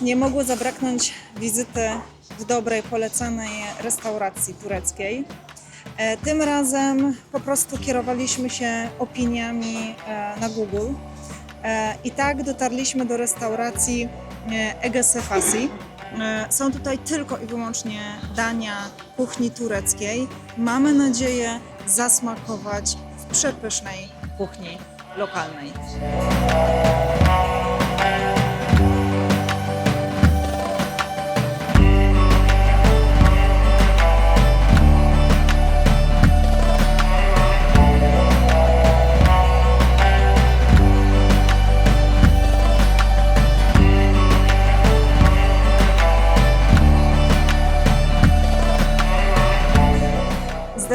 nie mogło zabraknąć wizyty w dobrej, polecanej restauracji tureckiej. E, Tym razem po prostu kierowaliśmy się opiniami e, na Google E, i tak dotarliśmy do restauracji Ege Sefasi. Są tutaj tylko i wyłącznie dania kuchni tureckiej. Mamy nadzieję zasmakować w przepysznej kuchni lokalnej.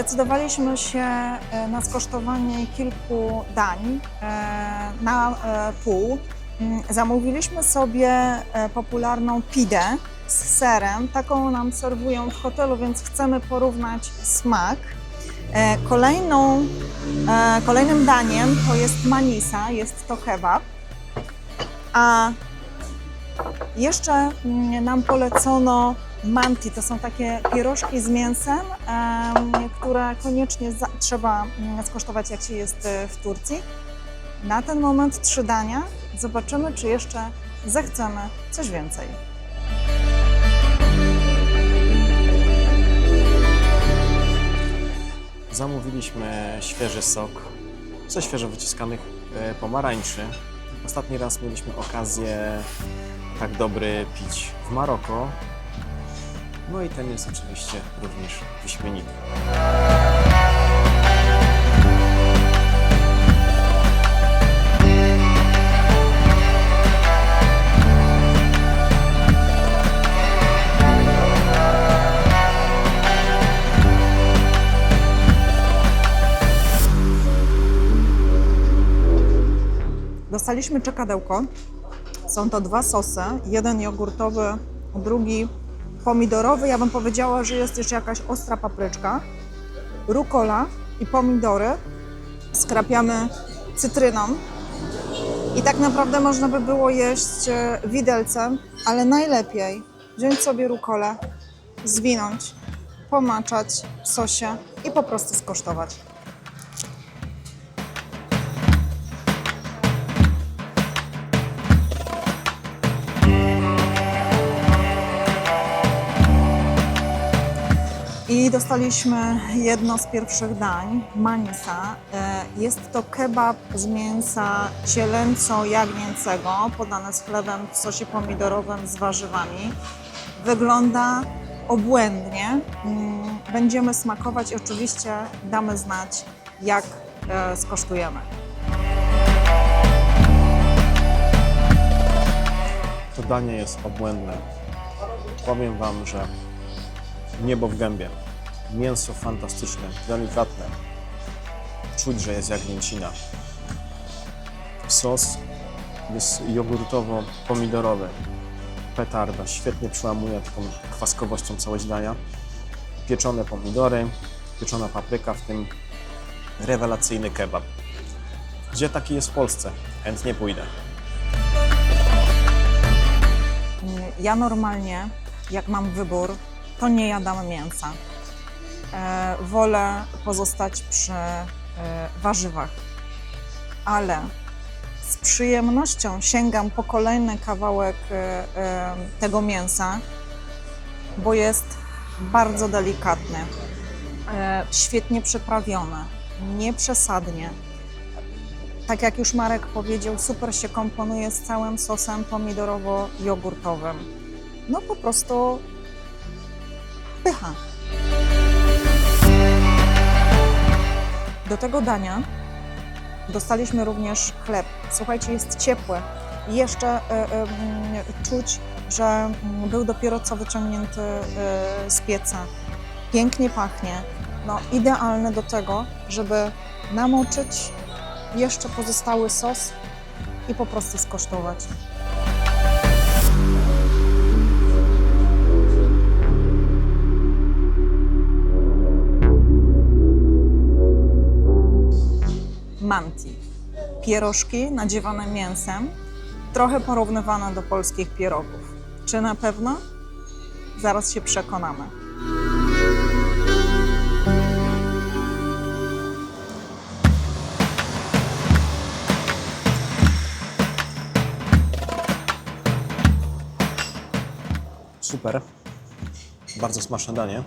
Zdecydowaliśmy się e, na skosztowanie kilku dań e, na e, pół. Mm, Zamówiliśmy sobie popularną pidę z serem. Taką nam serwują w hotelu, więc chcemy porównać smak. Kolejną, kolejnym daniem to jest manisa, jest to kebab. A jeszcze mm, nam polecono manti, to są takie pierożki z mięsem, em, które koniecznie trzeba mm, skosztować, jak się jest e, w Turcji. Na ten moment trzy dania. Zobaczymy, czy jeszcze zechcemy coś więcej. Zamówiliśmy świeży sok ze świeżo wyciskanych e, pomarańczy. Ostatni raz mieliśmy okazję tak dobry pić w Maroko. No i ten jest oczywiście również wyśmienity. Dostaliśmy czekadełko. Są to dwa sosy, jeden jogurtowy, drugi pomidorowy. Ja bym powiedziała, że jest jeszcze jakaś ostra papryczka, rukola i pomidory. Skrapiamy cytryną. I tak naprawdę można by było jeść e, widelcem, ale najlepiej wziąć sobie rukolę, zwinąć, pomaczać w sosie i po prostu skosztować. I dostaliśmy jedno z pierwszych dań, manisa. E, Jest to kebab z mięsa cielęco-jagnięcego, podane z chlebem w sosie pomidorowym z warzywami. Wygląda obłędnie. Mm, Będziemy smakować oczywiście damy znać, jak e, skosztujemy. To danie jest obłędne. Powiem Wam, że niebo w gębie. Mięso fantastyczne, delikatne. Czuć, że jest jagnięcina. Sos jest jogurtowo-pomidorowy. Petarda, świetnie przełamuje taką kwaskowością całość dania. Pieczone pomidory, pieczona papryka, w tym rewelacyjny kebab. Gdzie taki jest w Polsce? Chętnie pójdę. Ja normalnie, jak mam wybór, to nie jadam mięsa. E, wolę pozostać przy e, warzywach. Ale z przyjemnością sięgam po kolejny kawałek e, tego mięsa, bo jest bardzo delikatny, świetnie przyprawiony, nieprzesadnie. Tak jak już Marek powiedział, super się komponuje z całym sosem pomidorowo-jogurtowym. No po prostu pycha. Do tego dania dostaliśmy również chleb. Słuchajcie, jest ciepły. I jeszcze e, e, czuć, że mm, był dopiero co wyciągnięty e, z pieca. Pięknie pachnie. No, idealny do tego, żeby namoczyć jeszcze pozostały sos i po prostu skosztować. Manti. Pierożki nadziewane mięsem, trochę porównywane do polskich pierogów. Czy na pewno? Zaraz się przekonamy. Super. Bardzo smaczne danie.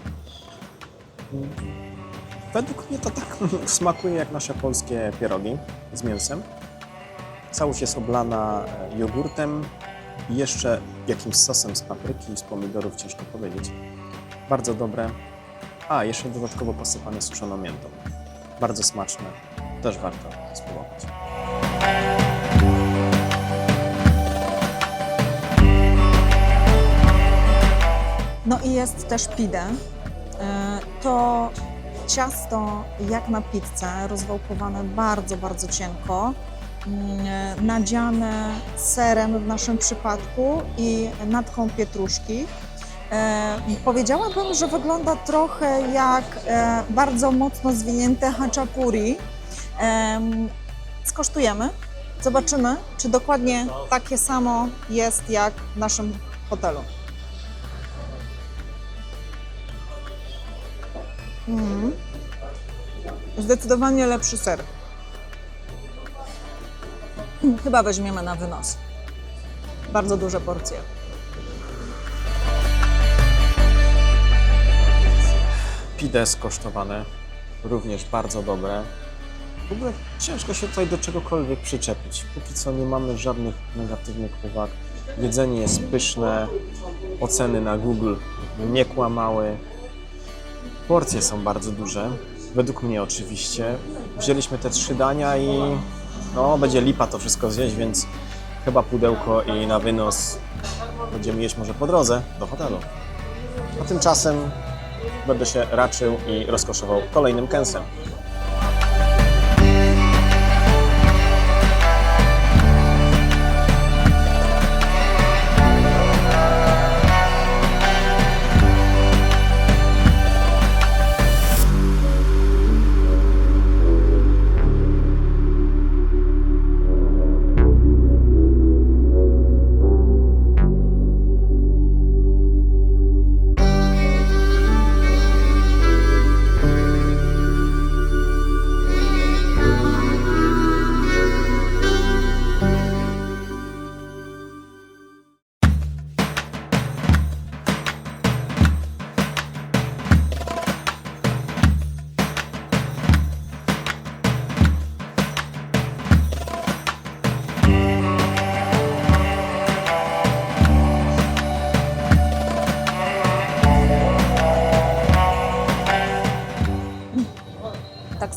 Według mnie to tak smakuje jak nasze polskie pierogi z mięsem. Całość jest oblana e, jogurtem i jeszcze jakimś sosem z papryki i z pomidorów, ciężko powiedzieć. Bardzo dobre. A, jeszcze dodatkowo posypane suszoną miętą. Bardzo smaczne. Też warto spróbować. No i jest też pide. E, To ciasto jak na pizzę, rozwałkowane bardzo, bardzo cienko, mm, e, nadziane serem w naszym przypadku i natką pietruszki. E, Powiedziałabym, że wygląda trochę jak e, bardzo mocno zwinięte haczapuri. Em, Skosztujemy, zobaczymy, czy dokładnie takie samo jest jak w naszym hotelu. Mhm. Zdecydowanie lepszy ser. Chyba weźmiemy na wynos. Bardzo duże porcje. Pide skosztowane, również bardzo dobre. W ogóle ciężko się tutaj do czegokolwiek przyczepić. Póki co nie mamy żadnych negatywnych uwag. Jedzenie jest pyszne, oceny na Google nie kłamały. Porcje są bardzo duże, według mnie oczywiście. Wzięliśmy te trzy dania i no, będzie lipa to wszystko zjeść, więc chyba pudełko i na wynos będziemy jeść może po drodze do hotelu. A tymczasem będę się raczył i rozkoszował kolejnym kęsem.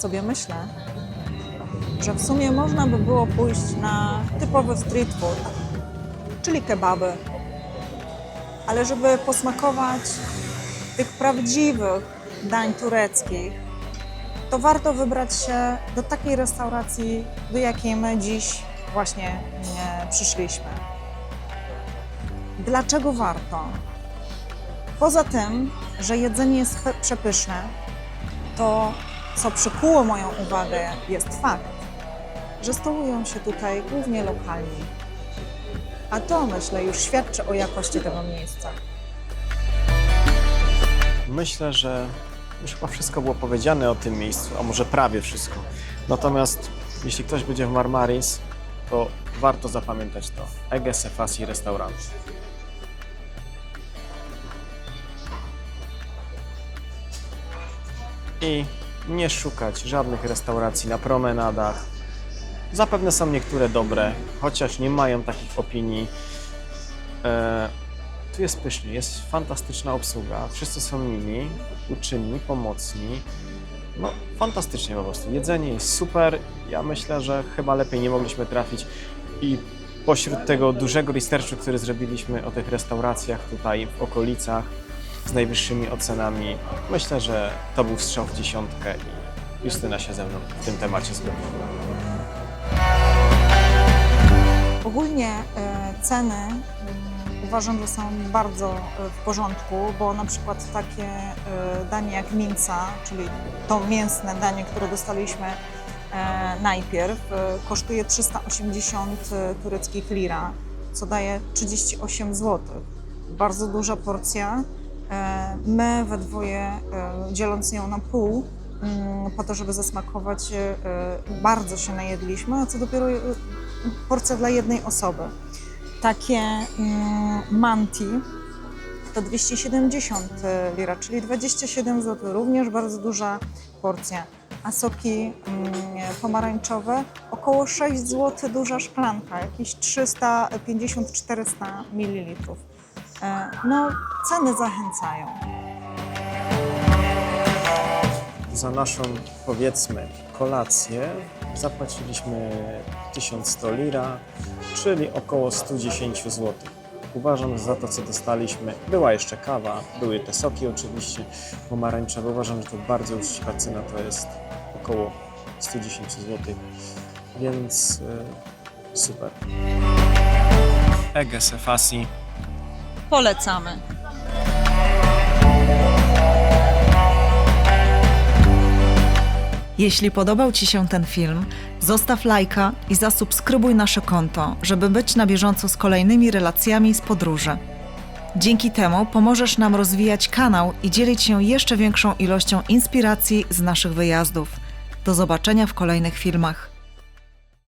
Sobie myślę, że w sumie można by było pójść na typowy street food, czyli kebaby. Ale żeby posmakować tych prawdziwych dań tureckich, to warto wybrać się do takiej restauracji, do jakiej my dziś właśnie przyszliśmy. Dlaczego warto? Poza tym, że jedzenie jest przepyszne, to co przykuło moją uwagę jest fakt, że stołują się tutaj głównie lokalni. A to myślę już świadczy o jakości tego miejsca. Myślę, że już chyba wszystko było powiedziane o tym miejscu, a może prawie wszystko. Natomiast jeśli ktoś będzie w Marmaris, to warto zapamiętać to. Ege Sefasi Restaurant. I nie szukać żadnych restauracji na promenadach. Zapewne są niektóre dobre, chociaż nie mają takich opinii. E, tu jest pysznie, jest fantastyczna obsługa, wszyscy są mili, uczynni, pomocni. No, fantastycznie po prostu. Jedzenie jest super. Ja myślę, że chyba lepiej nie mogliśmy trafić. I pośród tego dużego researchu, który zrobiliśmy o tych restauracjach tutaj w okolicach z najwyższymi ocenami, myślę, że to był strzał w dziesiątkę i Justyna się ze mną w tym temacie zgodzi. Ogólnie e, ceny mm, uważam, że są bardzo e, w porządku, bo na przykład takie e, danie jak minca, czyli to mięsne danie, które dostaliśmy najpierw, kosztuje 380 tureckich lira, co daje 38 zł. bardzo duża porcja. E, My we dwoje, e, dzieląc ją na pół, mm, po to, żeby zasmakować, e, bardzo się najedliśmy, a co dopiero porcja dla jednej osoby. Takie mm, manti to 270 lira, czyli 27 zł, również bardzo duża porcja. A soki mm, pomarańczowe około 6 zł duża szklanka, jakieś 350-400 ml. E, No, ceny zachęcają. Za naszą, powiedzmy, kolację zapłaciliśmy 1100 lira, czyli około 110 zł. Uważam, że za to, co dostaliśmy, była jeszcze kawa, były te soki oczywiście pomarańczowe. Uważam, że to bardzo uczciwa cena, to jest około 110 zł, więc e, super. Ege Sefasi. Polecamy. Jeśli podobał Ci się ten film, zostaw lajka i zasubskrybuj nasze konto, żeby być na bieżąco z kolejnymi relacjami z podróży. Dzięki temu pomożesz nam rozwijać kanał i dzielić się jeszcze większą ilością inspiracji z naszych wyjazdów. Do zobaczenia w kolejnych filmach.